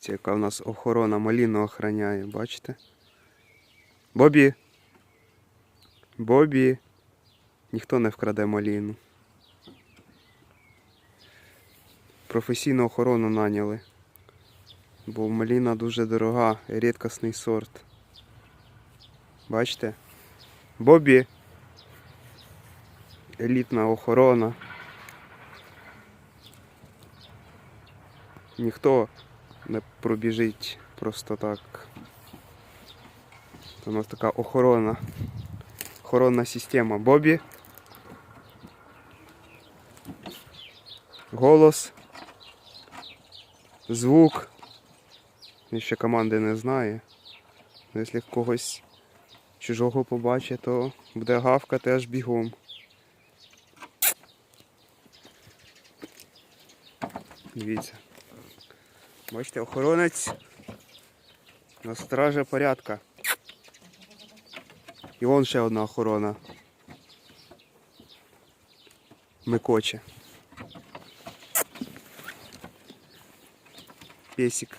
Це яка в нас охорона маліну охороняє, бачите? Бобі. Бобі. Ніхто не вкраде маліну. Професійну охорону наняли. Бо маліна дуже дорога, рідкісний сорт. Бачите? Бобі. Елітна охорона. Ніхто не пробіжить просто так. У нас така охорона. Охоронна система. Бобі. Голос. Звук. Він ще команди не знає. Ну, Якщо когось чужого побачить, то буде гавкати аж бігом. Дивіться. Бачите, охоронець на стражі порядка. І вон ще одна охорона. Микоче. Песик.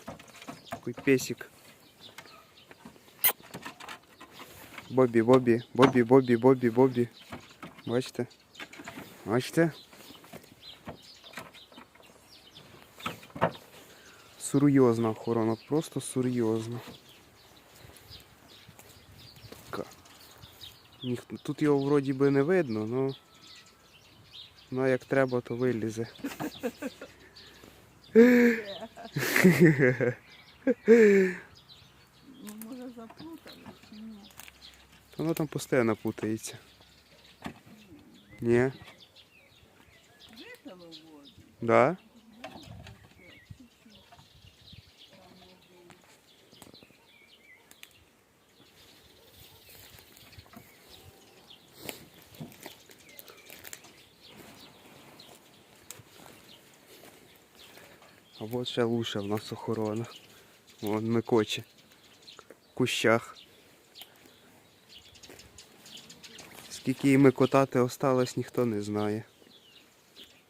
Такой песик. Бобі, Бобі, Бобі, Бобі, Бобі, Бобі. Бачите? Бачите? Серйозна охорона, просто серйозна. Така. Тут його вроді би не видно, але ну, як треба, то вилізе. Ну, може заплутали? Ні. Воно там постійно путається. Ні? Випило воду. Да? А от ще луша в нас охорона. Вон Микоче. В кущах. Скільки їм котати осталось, ніхто не знає.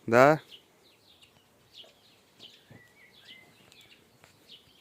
Да?